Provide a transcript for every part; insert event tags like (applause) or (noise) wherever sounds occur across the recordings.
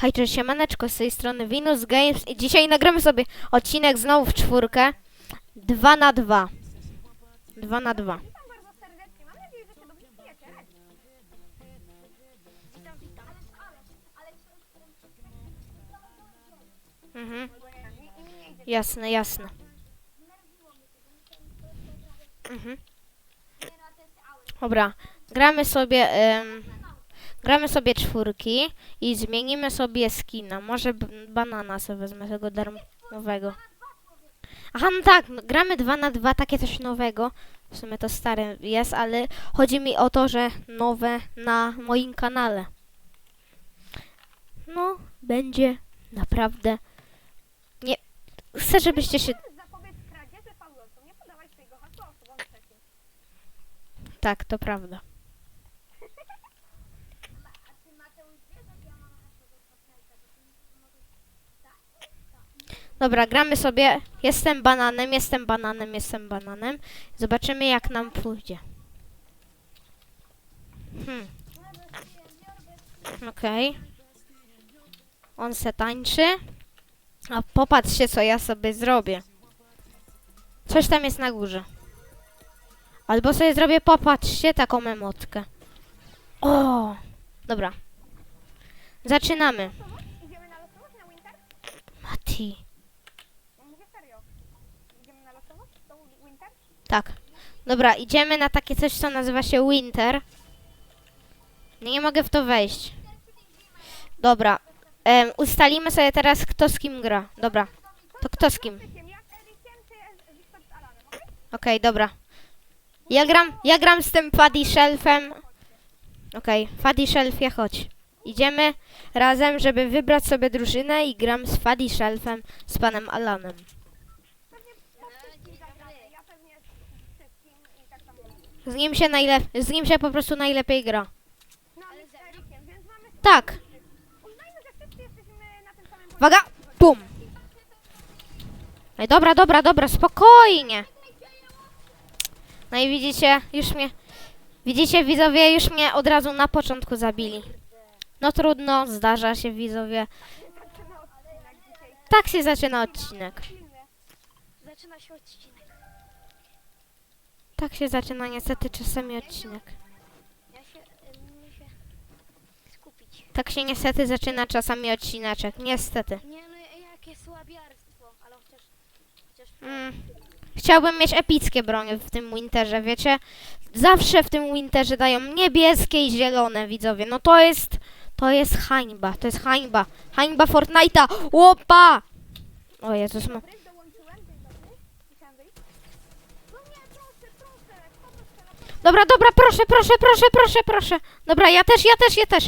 Hej, cześć, siemaneczko, z tej strony Venus Games i dzisiaj nagramy sobie odcinek znowu w czwórkę. Dwa na dwa. Dwa na dwa. Witam bardzo serdecznie. Mam nadzieję, że się dobrze czujecie. Witam, witam. Mhm. Jasne, jasne. Mhm. Dobra, gramy sobie, em, gramy sobie czwórki i zmienimy sobie skina. Może banana sobie wezmę tego darmowego. Aha, no tak, no, gramy dwa na dwa, takie coś nowego. W sumie to stare jest, ale chodzi mi o to, że nowe na moim kanale. No, będzie naprawdę. Nie. Chcę, żebyście się. Tak, to prawda. Dobra, gramy sobie. Jestem bananem, jestem bananem, jestem bananem. Zobaczymy, jak nam pójdzie. Hmm. Okej. On se tańczy. A popatrzcie, co ja sobie zrobię. Coś tam jest na górze. Albo sobie zrobię, popatrzcie, taką emotkę. O! Dobra. Zaczynamy. Mati. No mówię serio. Idziemy na losowość? To winter? Tak. Dobra, idziemy na takie coś, co nazywa się Winter. Nie, mogę w to wejść. Dobra. Em, ustalimy sobie teraz, kto z kim gra. Dobra. To kto z kim? Okej? Okej, dobra. Ja gram, ja gram z tym Faddy Shelfem. Okej, Faddy Shelfie, chodź. Idziemy razem, żeby wybrać sobie drużynę i gram z Faddy Shelfem, z panem Alanem. Pewnie po wszystkim zagramy. Ja pewnie z wszystkim i tak samo. Z nim się najlepiej, z nim się po prostu najlepiej gra. Tak. Uwaga! Bum! Ej, dobra, dobra, dobra, spokojnie. No i widzicie, już mnie... Widzicie, widzowie, już mnie od razu na początku zabili. No trudno, zdarza się, widzowie. Tak się zaczyna odcinek. Zaczyna się odcinek. Tak się zaczyna niestety czasami odcinek. Ja się... Muszę się skupić. Tak się niestety zaczyna czasami odcineczek. Niestety. Nie no, jakie słabiarstwo, ale chociaż... chociaż... Mm. Chciałbym mieć epickie bronie w tym Winterze, wiecie? Zawsze w tym Winterze dają niebieskie i zielone, widzowie. No to jest... To jest hańba, to jest hańba. Hańba Fortnite'a! Łopa! O Jezus, no. Dobry, dołączyłem, dzień dobry. Musiałem wyjść. No nie, proszę, proszę, proszę, Dobra, dobra, proszę, proszę, proszę, proszę, proszę. Dobra, ja też, ja też, ja też.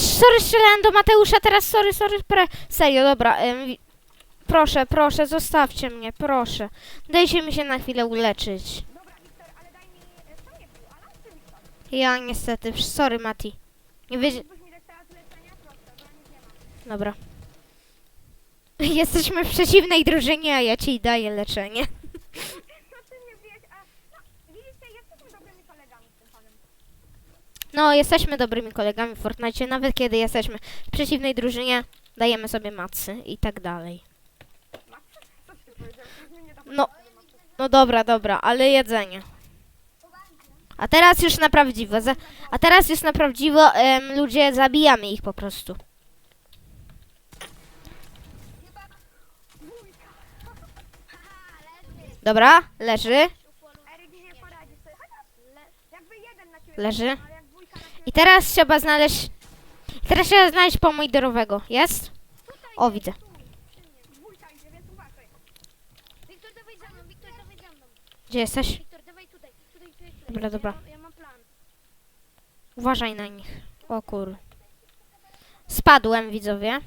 Sorry, strzelałem do Mateusza teraz, sorry, sorry, pre... Serio, dobra. proszę, proszę, zostawcie mnie, proszę. Dajcie mi się na chwilę uleczyć. Ja niestety, sorry Mati. Nie wiedz... Dobra. (laughs) Jesteśmy w przeciwnej drużynie, a ja ci daję leczenie. (laughs) No ty nie wiesz, a... No, widzicie, jesteśmy dobrymi kolegami z tym panem. No, jesteśmy dobrymi kolegami w Fortnite, nawet kiedy jesteśmy w przeciwnej drużynie, dajemy sobie macy i tak dalej. No, no dobra, dobra, ale jedzenie. A teraz już na prawdziwo, za, a teraz już na prawdziwo em, ludzie zabijamy ich po prostu. Dobra, leży, leży. I teraz trzeba znaleźć, teraz trzeba znaleźć pomidorowego, jest? O, widzę. Gdzie jesteś? Dobra, dobra. Uważaj na nich. O kur. Spadłem, widzowie.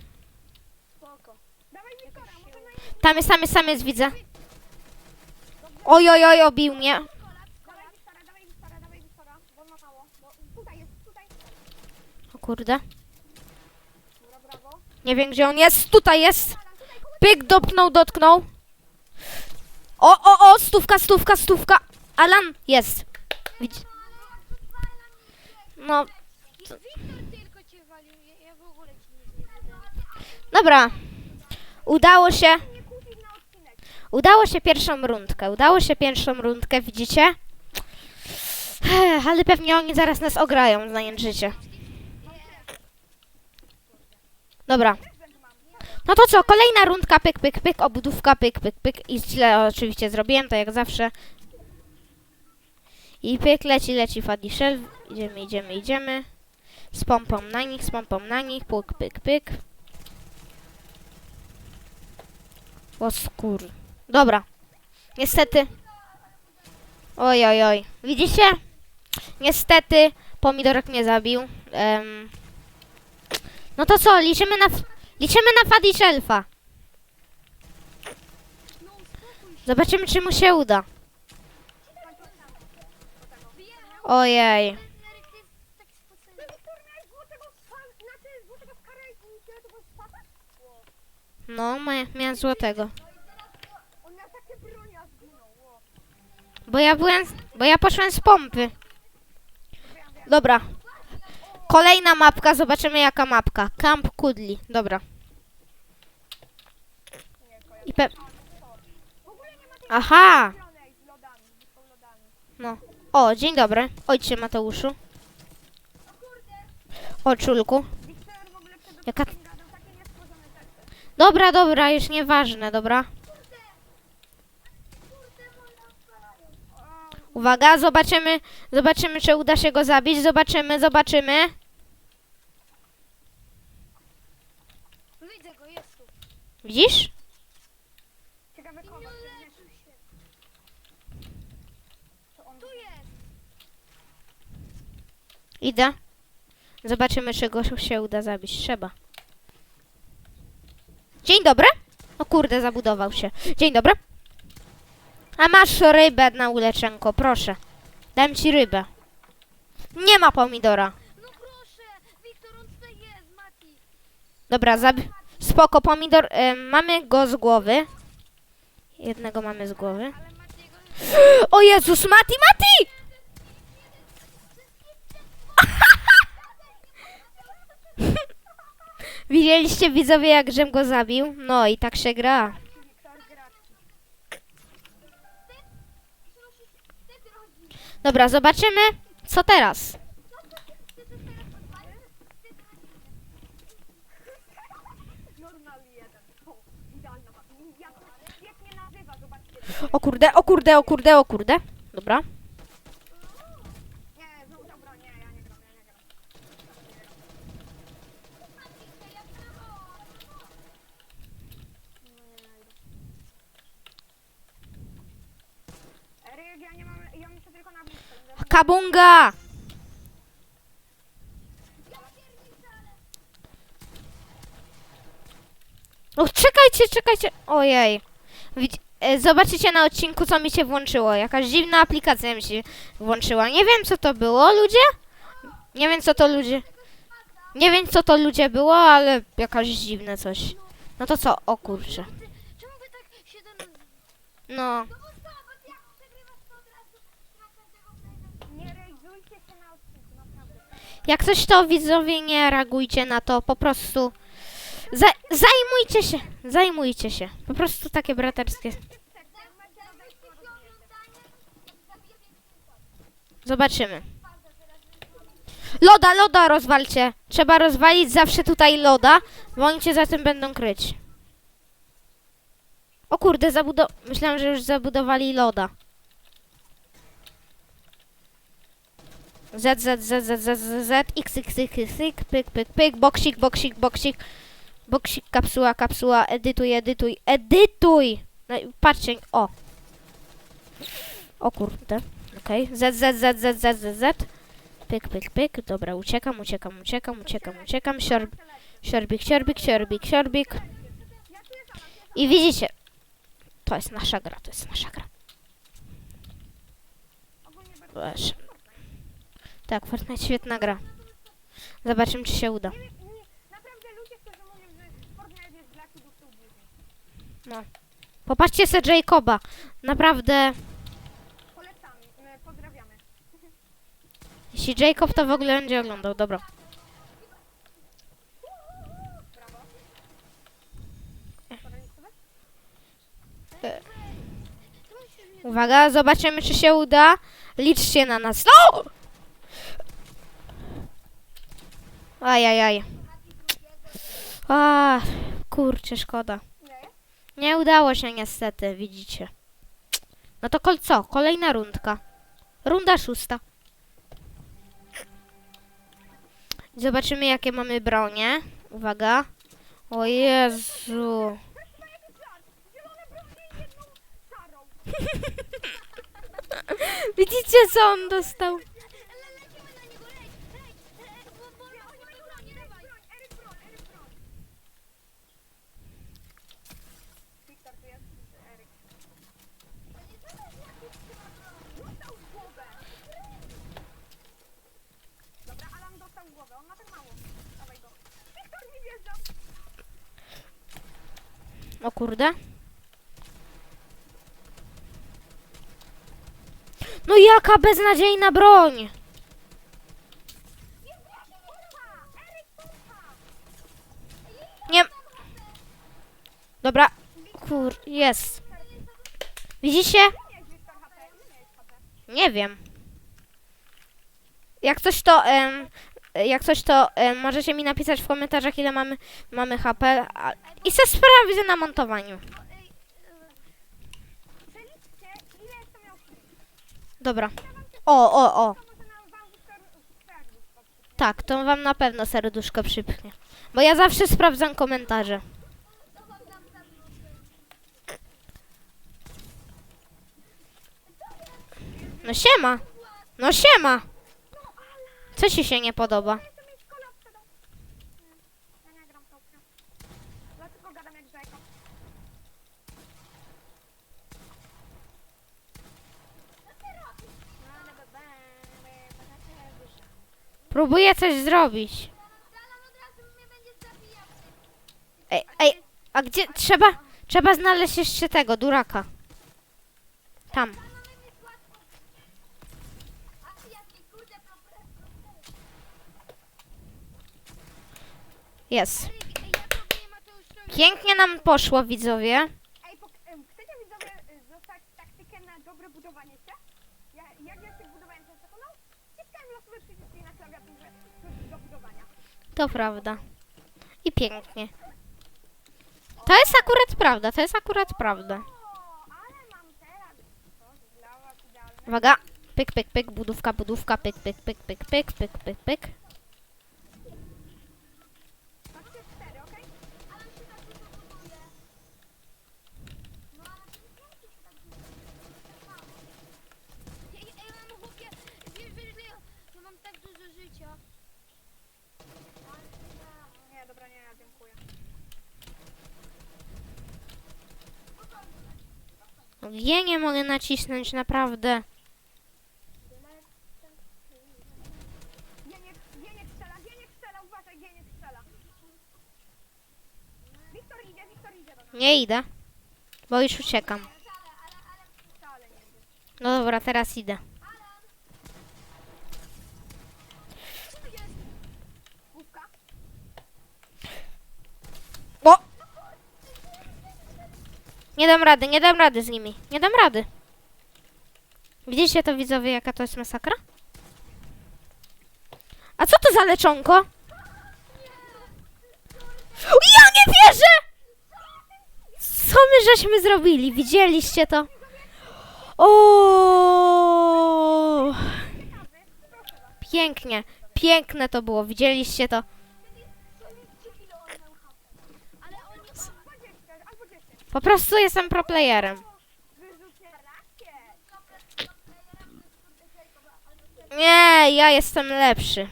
Tam jest, tam jest, tam jest, widzę. Oj, oj, oj, obił mnie. Dawaj Wiktora, dawaj Wiktora, dawaj Wiktora, bo on ma mało. Bo tutaj jest, tutaj. O kurde. Nie wiem, gdzie on jest. Tutaj jest. Pyk, dopnął, dotknął. O, o, o, stówka, stówka, stówka. Alan, jest. Widz... No. Dobra. Udało się. Udało się pierwszą rundkę. Udało się pierwszą rundkę, widzicie? Ale pewnie oni zaraz nas ograją, znając życie. Dobra. No to co, kolejna rundka, pyk, pyk, pyk, obudówka, pyk, pyk, pyk. I źle oczywiście zrobiłem, to jak zawsze. I pyk, leci, leci Fadi Shelf. Idziemy, idziemy, idziemy. Z pompą na nich, z pompą na nich, pyk, pyk, pyk. O skór. Dobra. Niestety. Oj, oj, oj. Widzicie? Niestety pomidorek mnie zabił. Em, no to co, liczymy na, liczymy na Fadi Shelfa. Zobaczymy, czy mu się uda. Ojej. No, miałem złotego. Bo ja byłem, bo ja poszłem z pompy. Dobra. Kolejna mapka, zobaczymy jaka mapka. Camp Kudli, dobra. I pe... Aha! No. O, dzień dobry. Ojcze Mateuszu. O, czulku. Jaka... Dobra, dobra, już nieważne, dobra. Uwaga, zobaczymy, zobaczymy, czy uda się go zabić. Zobaczymy, zobaczymy. Widzę go, jest tu. Widzisz? Ciekawe kogo. To on tu jest. Idę. Zobaczymy, czy go się uda zabić. Trzeba. Dzień dobry. O kurde, zabudował się. Dzień dobry. A masz rybę na uleczonko, proszę. Dam ci rybę. Nie ma pomidora. No proszę, Wiktor, on tutaj jest, Mati. Dobra, zabi- spoko, pomidor. em, mamy go z głowy. Jednego mamy z głowy. O Jezus, Mati, Mati! (laughs) Widzieliście widzowie, jak żem go zabił? No i tak się gra. Wiktor Graczki. Dobra, zobaczymy, co teraz. O kurde, o kurde, o kurde, o kurde. Dobra. Nie, znowu ta broń, nie, ja nie gram, ja nie gram. Eryk, ja nie mam, ja muszę tylko na blisko. Kabunga! No czekajcie, czekajcie. Ojej. Widz- e, Zobaczycie na odcinku, co mi się włączyło. Jakaś dziwna aplikacja mi się włączyła. Nie wiem, co to było, ludzie. Nie wiem, co to ludzie... Nie wiem, co to ludzie było, ale jakaś dziwne coś. No to co? O kurczę. Tak. No. Nie rejdujcie się na odcinku, naprawdę. Jak coś to widzowie nie reagujcie na to, po prostu za zajmujcie się, zajmujcie się. Po prostu takie braterskie. Zobaczymy. Loda, loda rozwalcie. Trzeba rozwalić zawsze tutaj loda, bo oni cię za tym będą kryć. O kurde, zabudo... Myślałem, że już zabudowali loda. Z, Z, Z, Z, Z, Z, Z, X, X, X, X, X, pyk, pyk, pyk, boksik, boksik, boksik, boksik, kapsuła, kapsuła, edytuj, edytuj, edytuj! No i patrzcie, o. O kurde, okej, Z, Z, Z, Z, Z, Z, Z, pyk, pyk, pyk, dobra, uciekam, uciekam, uciekam, uciekam, uciekam, siorb, siorbik, siorbik, siorbik, siorbik. I widzicie, to jest nasza gra, to jest nasza gra. Proszę. Tak, Fortnite świetna gra. Zobaczymy, czy się uda. No. Popatrzcie se Jacoba. Naprawdę, Polecamy, pozdrawiamy. jeśli Jacob to w ogóle będzie oglądał, dobra. E. Uwaga, zobaczymy, czy się uda. Liczcie na nas. No! Ajajaj. A, kurczę, szkoda. Nie? Udało się niestety, widzicie. No to kol co? Kolejna rundka. Runda szósta. Zobaczymy, jakie mamy bronie. Uwaga. O Jezu. (laughs) Widzicie, co on dostał? kurde. No jaka beznadziejna broń! Nie. Dobra. Kur... jest. Widzicie? Nie wiem. Jak coś to jak coś to em, możecie mi napisać w komentarzach ile mamy, mamy HP a, i se sprawdzę na montowaniu. Dobra. O, o, o. Tak, to wam na pewno serduszko przypnie. Bo ja zawsze sprawdzam komentarze. No siema. No siema. Co ci się nie podoba? Próbuję coś zrobić. Ej, ej, a gdzie trzeba? Trzeba znaleźć jeszcze tego, duraka. Tam. Jest. Pięknie nam poszło, widzowie. Ej, pok- em, chcecie widzowie y, zostać taktykę na dobre budowanie się? Ja, jak ja się budowałem przez sekundę, wciskałem losowe przyciski na klawiaturze do- do budowania. To prawda. I pięknie. To jest akurat prawda, to jest akurat prawda. O, ale mam teraz coś dla was idealne. Uwaga. Pyk, pyk, pyk, budówka, budówka, pyk, pyk, pyk, pyk, pyk, pyk, pyk, pyk. Patrzcie cztery, okej? Ale się tak dużo buduje. No ale to nie musi się tak dużo Ej, ej, mam głupie, wiesz, wiesz, że ja, ja mam tak dużo życia. Nie, dobra, nie, dziękuję. G nacisnąć, naprawdę. Gieniek, Gieniek strzela, Gieniek strzela, uważaj, Gieniek strzela. Wiktor idzie, Wiktor idzie do nas. Nie idę, bo już uciekam. Wcale nie idzie. No dobra, teraz idę. Główka? O! Nie dam rady, nie dam rady z nimi. Nie dam rady. Widzicie to widzowie, jaka to jest masakra? A co to za leczonko? Ja nie wierzę! Co my żeśmy zrobili? Widzieliście to? O! Pięknie, piękne to było. Widzieliście to? Ale oni 20 albo 10. Po prostu jestem pro playerem. Nie, ja jestem lepszy.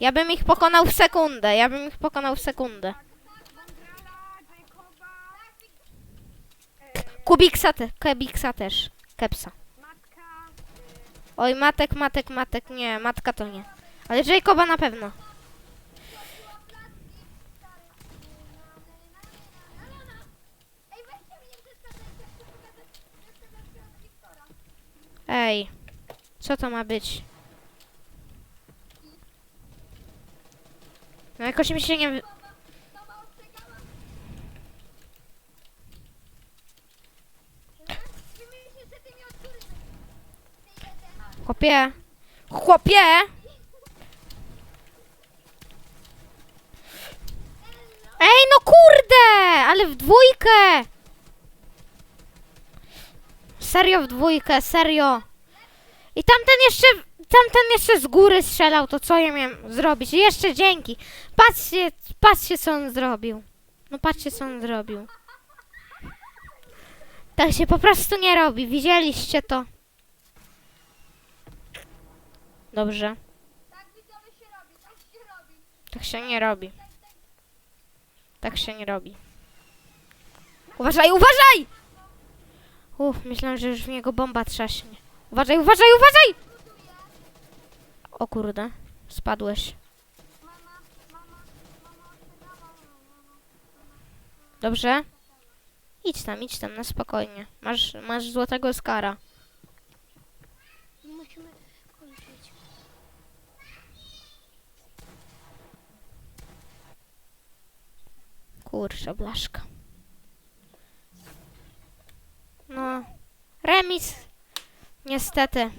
Ja bym ich pokonał w sekundę. Ja bym ich pokonał w sekundę. Kubiksa, te, Kubiksa też. Kepsa. Oj, matek, matek, matek. Nie, matka to nie. Ale Jacoba na pewno. Ej, co to ma być? No jakoś mi się nie... Chłopie. Chłopie! Ej, no kurde! Ale w dwójkę! Serio w dwójkę, serio. I tamten jeszcze, tamten jeszcze z góry strzelał, to co ja miałem zrobić? Jeszcze dzięki. Patrzcie, patrzcie co on zrobił. No patrzcie co on zrobił. Tak się po prostu nie robi, widzieliście to. Dobrze. Tak się nie robi. Tak się nie robi. Uważaj, uważaj! Uff, myślałem, że już w niego bomba trzaśnie. Uważaj, uważaj, uważaj! O kurde, spadłeś. Dobrze? Idź tam, idź tam, na spokojnie. Masz, masz złotego skara. Musimy kończyć. Kurczę, blaszka. No, remis. Niestety.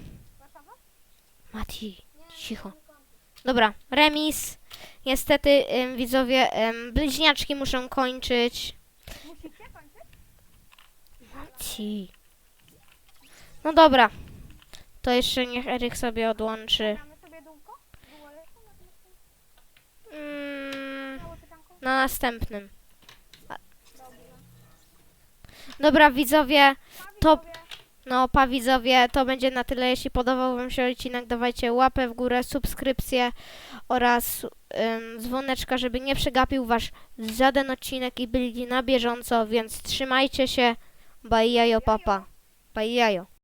Mati, cicho. Dobra, remis. Niestety, ym, widzowie, ym, bliźniaczki muszą kończyć. Kończyć? Mati. No dobra. To jeszcze niech Eryk sobie odłączy. Mm, na następnym. Dobra. Widzowie. To... No, pa widzowie, to będzie na tyle. Jeśli podobał Wam się odcinek, dawajcie łapę w górę, subskrypcję oraz ym, dzwoneczka, żeby nie przegapił Wasz żaden odcinek i byli na bieżąco, więc trzymajcie się. Bye jajo, papa. Bye jajo.